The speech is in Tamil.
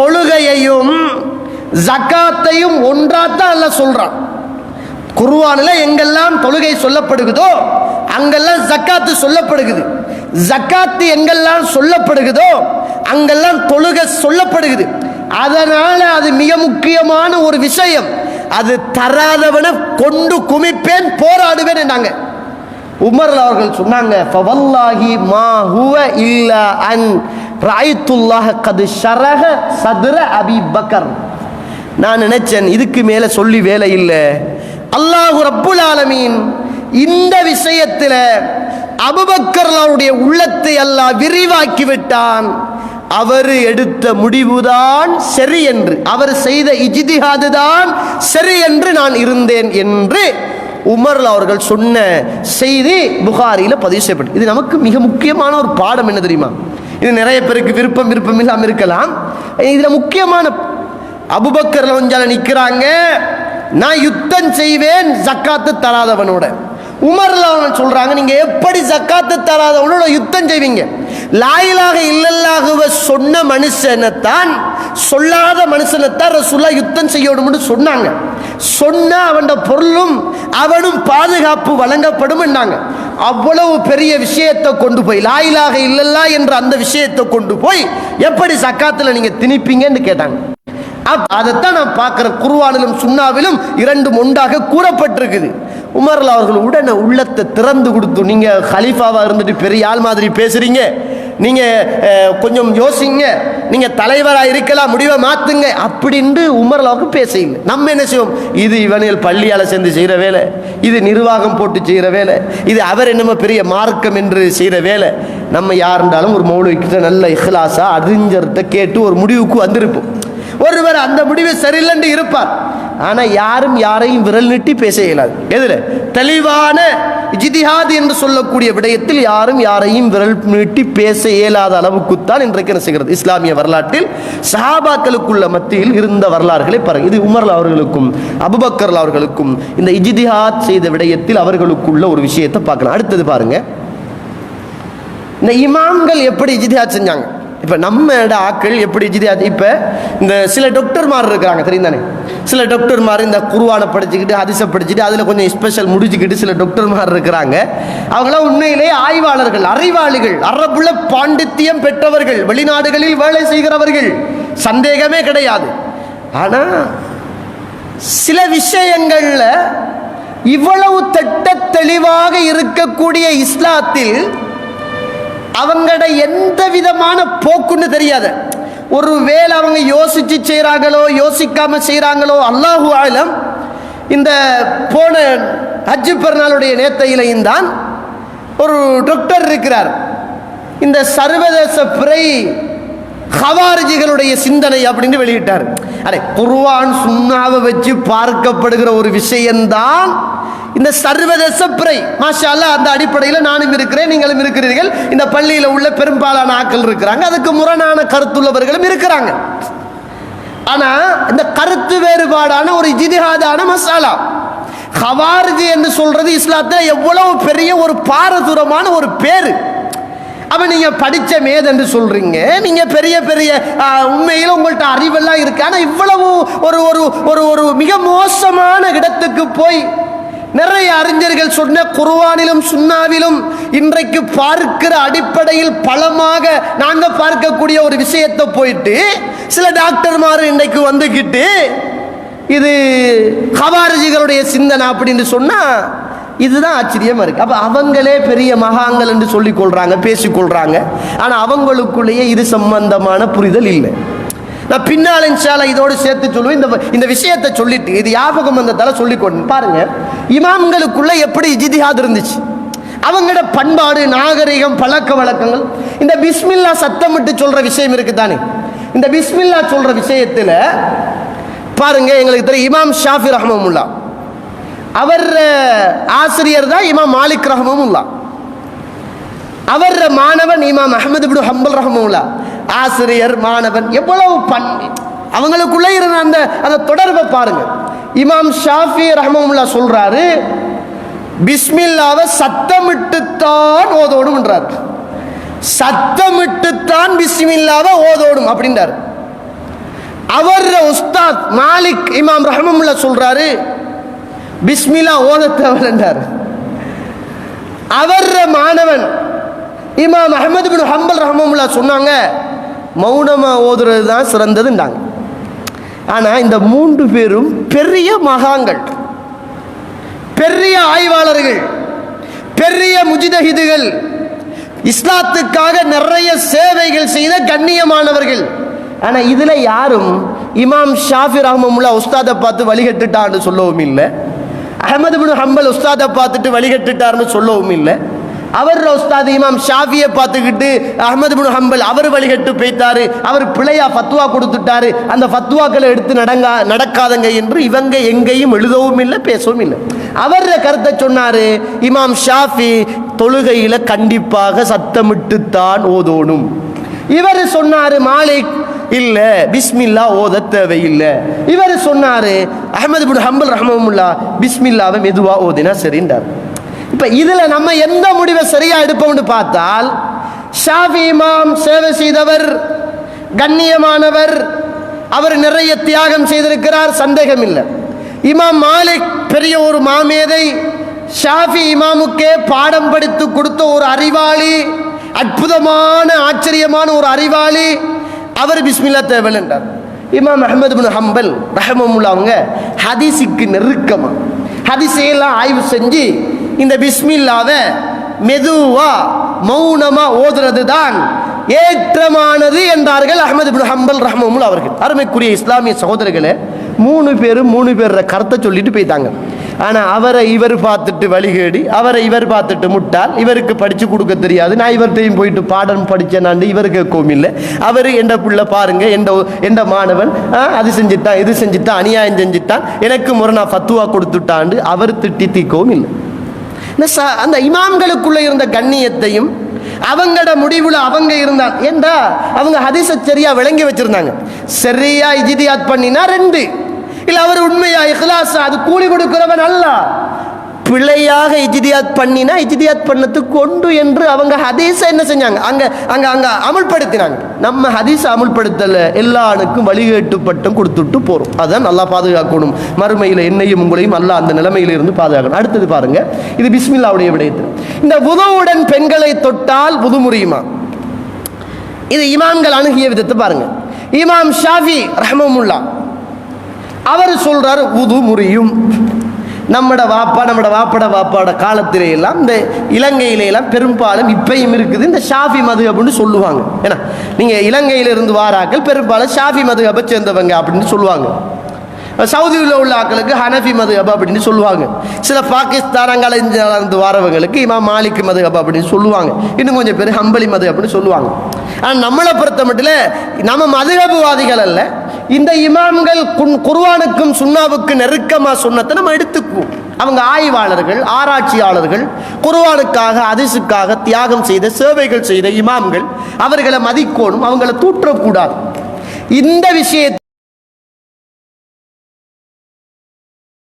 தொழுகையையும் ஜக்காத்தையும் ஒன்றாத்தான் அல்ல சொல்றான். குருவானில் எங்கெல்லாம் தொழுகை சொல்லப்படுகுதோ அங்கெல்லாம் ஜக்காத்து சொல்லப்படுகுது ஜக்காத்து எங்கெல்லாம் சொல்லப்படுகுதோ அங்கெல்லாம் தொழுகை சொல்லப்படுகுது அதனால அது மிக முக்கியமான ஒரு விஷயம். அது தராதவனை கொண்டு குமிப்பேன் போராடுவேன் என்றாங்க. உமர் அவர்கள் சொன்னாங்க ஃபவல்லாஹி மா ஹுவ இல்லா அன் ராயத்துல்லாஹ கது ஷரஹ சதுர அபி பக்கர். நான் நினைச்சேன் இதுக்கு மேலே சொல்லி வேலை இல்லை. அல்லாஹு ரப்புல் ஆலமீன் இந்த விஷயத்தில் அபுபக்கர் அவருடைய உள்ளத்தை அல்லாஹ் விரிவாக்கி விட்டான். அவர் எடுத்த முடிவுதான் சரி என்று அவர் செய்த இஜிதிஹாது தான் சரி என்று நான் இருந்தேன் என்று உமர் அவர்கள் சொன்ன செய்தி புகாரியில் பதிவு செய்யப்பட்டு இது நமக்கு மிக முக்கியமான ஒரு பாடம் என்ன தெரியுமா? இது நிறைய பேருக்கு விருப்பம் விருப்பம் இல்லாமல் இருக்கலாம். இதில் முக்கியமான அபுபக்கரில் கொஞ்சம் நிற்கிறாங்க நான் யுத்தம் செய்வேன் ஜக்காத்து தராதவனோட. உமர்ல அவன் சொல்றாங்க நீங்க எப்படி ஜக்காத்து தராதவனோட யுத்தம் செய்வீங்க? லாயிலாக இல்லல்லாகுவ சொன்ன மனுஷனைத்தான் சொல்லாத மனுஷனைத்தான் ரசுல்லா யுத்தம் செய்யணும்னு சொன்னாங்க. சொன்ன அவன் பொருளும் அவனும் பாதுகாப்பு வழங்கப்படும் என்னாங்க அவ்வளவு பெரிய விஷயத்தை கொண்டு போய் லாயிலாக இல்லல்லா என்ற அந்த விஷயத்தை கொண்டு போய் எப்படி சக்காத்தில் நீங்கள் திணிப்பீங்கன்னு கேட்டாங்க. அதைத்தான் நான் பார்க்குற குருவானிலும் சுண்ணாவிலும் இரண்டும் ஒன்றாக கூறப்பட்டிருக்குது. உமர்ல அவர்கள் உடனே உள்ளத்தை திறந்து கொடுத்து நீங்கள் ஹலீஃபாவாக இருந்துட்டு பெரிய ஆள் மாதிரி பேசுறீங்க. நீங்கள் கொஞ்சம் யோசிங்க. நீங்கள் தலைவராக இருக்கலாம் முடிவை மாற்றுங்க அப்படின்ட்டு உமரளவுக்கு அவருக்கு நம்ம என்ன செய்வோம்? இது இவனில் பள்ளியால் சேர்ந்து செய்கிற வேலை. இது நிர்வாகம் போட்டு செய்கிற வேலை. இது அவர் என்னமோ பெரிய மார்க்கம் என்று செய்கிற வேலை. நம்ம யாருண்டாலும் ஒரு மௌலிக்கிட்ட நல்ல இஹ்லாசா அறிஞர்கிட்ட கேட்டு ஒரு முடிவுக்கு வந்திருப்போம். ஒருவர் அந்த முடிவு சரியில்லைன்னு இருப்பார். ஆனால் யாரும் யாரையும் விரல் நீட்டி பேச இயலாது. எதில்? தெளிவான ஜிதிஹாத் என்று சொல்லக்கூடிய விடயத்தில் யாரும் யாரையும் விரல் நீட்டி பேச இயலாத அளவுக்குத்தான் இன்றைக்கு என்ன செய்கிறது? இஸ்லாமிய வரலாற்றில் சஹாபாக்களுக்குள்ள மத்தியில் இருந்த வரலாறுகளை பாருங்க. இது உமர்லா அவர்களுக்கும் அபுபக்கர் அவர்களுக்கும் இந்த இஜிதிஹாத் செய்த விடயத்தில் அவர்களுக்குள்ள ஒரு விஷயத்தை பார்க்கலாம். அடுத்தது பாருங்க. இந்த இமாம்கள் எப்படி இஜிதிஹாத் செஞ்சாங்க? இப்போ நம்ம ஆக்கள் எப்படி இஜிதியாத் இப்போ இந்த சில டாக்டர்மார் இருக்கிறாங்க தெரியும் தானே சில டாக்டர்மார் இந்த குருவானை படிச்சுக்கிட்டு ஹதிசை படிச்சுட்டு அதில் கொஞ்சம் ஸ்பெஷல் முடிச்சுக்கிட்டு சில டாக்டர்மார் இருக்கிறாங்க. அவங்களாம் உண்மையிலே ஆய்வாளர்கள் அறிவாளிகள் அரபுல பாண்டித்தியம் பெற்றவர்கள் வெளிநாடுகளில் வேலை செய்கிறவர்கள். சந்தேகமே கிடையாது. ஆனால் சில விஷயங்களில் இவ்வளவு திட்ட தெளிவாக இருக்கக்கூடிய இஸ்லாத்தில் அவங்களோட எந்த விதமான போக்குன்னு தெரியாது. ஒரு வேளை அவங்க யோசிச்சு செய்கிறாங்களோ யோசிக்காமல் செய்கிறாங்களோ அல்லாஹு ஆலம் இந்த போன ஹஜ்ஜு பெருநாளுடைய நேத்தையிலையும் தான் ஒரு டாக்டர் இருக்கிறார். இந்த சர்வதேச பிறை ஹவாரிஜிகளுடைய சிந்தனை அப்படின்னு வெளியிட்டார். அரே குர்வான் சுண்ணாவை வச்சு பார்க்கப்படுகிற ஒரு விஷயம்தான் இந்த சர்வதேச பிறை. மாஷா அந்த அடிப்படையில் நானும் இருக்கிறேன் நீங்களும் இருக்கிறீர்கள். இந்த பள்ளியில் உள்ள பெரும்பாலான ஆட்கள் இருக்கிறாங்க. அதுக்கு முரணான கருத்துள்ளவர்களும் இருக்கிறாங்க. ஆனா இந்த கருத்து வேறுபாடான ஒரு ஜிதிஹாதான மசாலா. ஹவாரிஜி என்று சொல்றது இஸ்லாத்துல எவ்வளவு பெரிய ஒரு பாரதூரமான ஒரு பேரு. அப்போ நீங்கள் படித்த மேது என்று நீங்கள் பெரிய பெரிய உண்மையில் உங்கள்கிட்ட அறிவெல்லாம் இருக்கு. ஆனால் இவ்வளவு ஒரு ஒரு ஒரு ஒரு மிக மோசமான இடத்துக்கு போய் நிறைய அறிஞர்கள் சொன்ன குருவானிலும் சுண்ணாவிலும் இன்றைக்கு பார்க்கிற அடிப்படையில் பலமாக நாங்கள் பார்க்கக்கூடிய ஒரு விஷயத்தை போயிட்டு சில டாக்டர்மார் இன்றைக்கு வந்துக்கிட்டு இது ஹவாரிஜிகளுடைய சிந்தனை அப்படின்னு சொன்னால் இதுதான் ஆச்சரியமாக இருக்குது அப்போ அவங்களே பெரிய மகாங்கள் என்று சொல்லிக் பேசிக்கொள்கிறாங்க ஆனால் அவங்களுக்குள்ளேயே இது சம்பந்தமான புரிதல் இல்லை. நான் பின்னால் இன்ஷால இதோடு சேர்த்து சொல்லுவேன். இந்த இந்த விஷயத்தை சொல்லிட்டு இது ஞாபகம் வந்ததால சொல்லிக்கொண்டு பாருங்க. இமாம்களுக்குள்ள எப்படி இஜிதிஹாத் இருந்துச்சு? அவங்களோட பண்பாடு நாகரிகம் பழக்க வழக்கங்கள் இந்த பிஸ்மில்லா சத்தமிட்டு சொல்ற விஷயம் இருக்கு தானே இந்த பிஸ்மில்லா சொல்ற விஷயத்தில் பாருங்க எங்களுக்கு தெரியும் இமாம் ஷாஃபி ரஹமமுல்லா அவர் ஆசிரியர் தான் இமாம் மாலிக் ரஹ்மமுல்லா அவர் மாணவன் இமாம் அஹமது இப்னு ஹம்பல் ரஹமுல்லா ஆசிரியர் மாணவன் எவ்வளவு பண் அவங்களுக்குள்ளே இருந்த அந்த அந்த தொடர்பை பாருங்க. இமாம் ஷாஃபி ரஹ்மவுல்லா சொல்றாரு பிஸ்மில்லாவை சத்தமிட்டுத்தான் ஓதோடும்ன்றார் சத்தமிட்டுத்தான் பிஸ்மில்லாவை ஓதோடும் அப்படின்றார். அவர் உஸ்தாத் மாலிக் இமாம் ரஹமமுல்லா சொல்றாரு பிஸ்மில்லா ஓத தேவைன்றார் அவர் மாணவன் இமாம் அஹமது பின் ஹம்பல் ரஹமமுல்லா சொன்னாங்க மௌனமா ஓதுறது தான் சிறந்ததுன்றாங்க. ஆனா இந்த மூன்று பேரும் பெரிய மகாங்கள் பெரிய ஆய்வாளர்கள் பெரிய முஜிதஹிதுகள் இஸ்லாத்துக்காக நிறைய சேவைகள் செய்த கண்ணியமானவர்கள். ஆனா இதுல யாரும் இமாம் ஷாஃபி ரஹமமுல்லா உஸ்தாதை பார்த்து வழிகட்டுட்டான்னு சொல்லவும் இல்லை. அகமது பின் ஹம்பல் உஸ்தாதை பார்த்துட்டு வழிகட்டுட்டார்னு சொல்லவும் இல்லை. அவர் உஸ்தாது இமாம் ஷாஃபியை பார்த்துக்கிட்டு அகமது பின் ஹம்பல் அவர் வழிகட்டு போய்த்தாரு அவர் பிழையா ஃபத்வா கொடுத்துட்டாரு. அந்த ஃபத்வாக்களை எடுத்து நடங்கா நடக்காதங்க என்று இவங்க எங்கேயும் எழுதவும் இல்லை பேசவும் இல்லை. அவர் கருத்தை சொன்னார் இமாம் ஷாஃபி தொழுகையில் கண்டிப்பாக சத்தமிட்டுத்தான் ஓதோணும். இவர் சொன்னார் மாலிக் இல்ல பிஸ்மில்லா ஓத தேவையில்லை. இவர் சொன்னாரு அஹமது பின் ஹம்பல் ரஹமமுல்லா பிஸ்மில்லாவை மெதுவா ஓதினா சரின்றார். இப்ப இதுல நம்ம எந்த முடிவை சரியா எடுப்போம்னு பார்த்தால் ஷாஃபி இமாம் சேவை செய்தவர் கண்ணியமானவர் அவர் நிறைய தியாகம் செய்திருக்கிறார் சந்தேகம் இல்லை இமாம் மாலிக் பெரிய ஒரு மாமேதை ஷாஃபி இமாமுக்கே பாடம் படித்து கொடுத்த ஒரு அறிவாளி அற்புதமான ஆச்சரியமான ஒரு அறிவாளி அவர் பிஸ்மில்லா தேவல் இமாம் அஹமது பின் ஹம்பல் ரஹமமுல்லா அவங்க ஹதீஸுக்கு நெருக்கமாக ஹதிசையெல்லாம் ஆய்வு செஞ்சு இந்த பிஸ்மில்லாவை மெதுவாக மௌனமாக ஓதுறது தான் ஏற்றமானது என்றார்கள் அஹமது பின் ஹம்பல் ரஹமமுல் அவர்கள். அருமைக்குரிய இஸ்லாமிய சகோதரர்களே மூணு பேரும் மூணு பேர கருத்தை சொல்லிட்டு போயிட்டாங்க. ஆனால் அவரை இவர் பார்த்துட்டு வழிகேடி அவரை இவர் பார்த்துட்டு முட்டால் இவருக்கு படித்து கொடுக்க தெரியாது. நான் இவர்கிட்டையும் போயிட்டு பாடம் படித்தேனாண்டு இவர் கேட்கவும் இல்லை. அவர் எந்த பிள்ளை பாருங்க எந்த எந்த மாணவன் ஆ, அது செஞ்சுட்டான் இது செஞ்சுட்டான் அநியாயம் செஞ்சுட்டான். எனக்கு முரணா ஃபத்துவா கொடுத்துட்டாண்டு அவர் திட்டி தீக்கவும் இல்லை. இந்த ச- அந்த இமாம்களுக்குள்ள இருந்த கண்ணியத்தையும் அவங்களோட முடிவுல அவங்க இருந்தான் ஏண்டா? அவங்க ஹதீஸை சரியா விளங்கி வச்சிருந்தாங்க. சரியா இஜிதியாத் பண்ணினா ரெண்டு. இல்லை அவர் உண்மையா இஹ்லாஸா அது கூலி கொடுக்கிறவன் அல்ல. பிழையாக இஜிதியாத் பண்ணினா இஜிதியாத் பண்ணதுக்கு கொண்டு என்று அவங்க ஹதீஸை என்ன செஞ்சாங்க? அங்க அங்க அங்க அமுல்படுத்தினாங்க. நம்ம ஹதீஸை அமுல்படுத்தலை எல்லா ஆணுக்கும் வழிகேட்டு பட்டம் கொடுத்துட்டு போகிறோம் அதான் நல்லா பாதுகாக்கணும். மறுமையில் என்னையும் உங்களையும் அல்ல அந்த நிலைமையில இருந்து பாதுகாக்கணும். அடுத்தது பாருங்க இது பிஸ்மில்லாவுடைய விடயத்தில். இந்த உதவுடன் பெண்களை தொட்டால் உது இது இமாம்கள் அணுகிய விதத்தை பாருங்க. இமாம் ஷாஃபி ரஹமமுல்லா அவர் சொல்கிறார் உது முறியும். நம்மட வாப்பா நம்மட வாப்பட வாப்பாட காலத்திலே எல்லாம் இந்த இலங்கையில எல்லாம் பெரும்பாலும் இப்பையும் இருக்குது இந்த ஷாஃபி மது அப்படின்னு சொல்லுவாங்க. ஏன்னா நீங்கள் இலங்கையில இருந்து வாராக்கள் பெரும்பாலும் ஷாஃபி மதுஹபை சேர்ந்தவங்க அப்படின்னு சொல்லுவாங்க. சவுதியில் உள்ள ஆக்களுக்கு ஹனஃபி மதுஹப் அப்படின்னு சொல்லுவாங்க. சில பாகிஸ்தான் அங்கிருந்து வாரவங்களுக்கு இமாம் மாலிக் அபா அப்படின்னு சொல்லுவாங்க. இன்னும் கொஞ்சம் பேர் ஹம்பளி மது அப்படின்னு சொல்லுவாங்க. ஆனால் நம்மளை பொறுத்த மட்டும் நம்ம மதுகபுவாதிகள் அல்ல. இந்த இமாம்கள் குர்வானுக்கும் சுண்ணாவுக்கு நெருக்கமாக சொன்னதை நம்ம எடுத்துக்குவோம். அவங்க ஆய்வாளர்கள் ஆராய்ச்சியாளர்கள் குருவானுக்காக அதிசுக்காக தியாகம் செய்த சேவைகள் செய்த இமாம்கள் அவர்களை மதிக்கோணும் அவங்கள தூற்றக்கூடாது. இந்த விஷயத்தை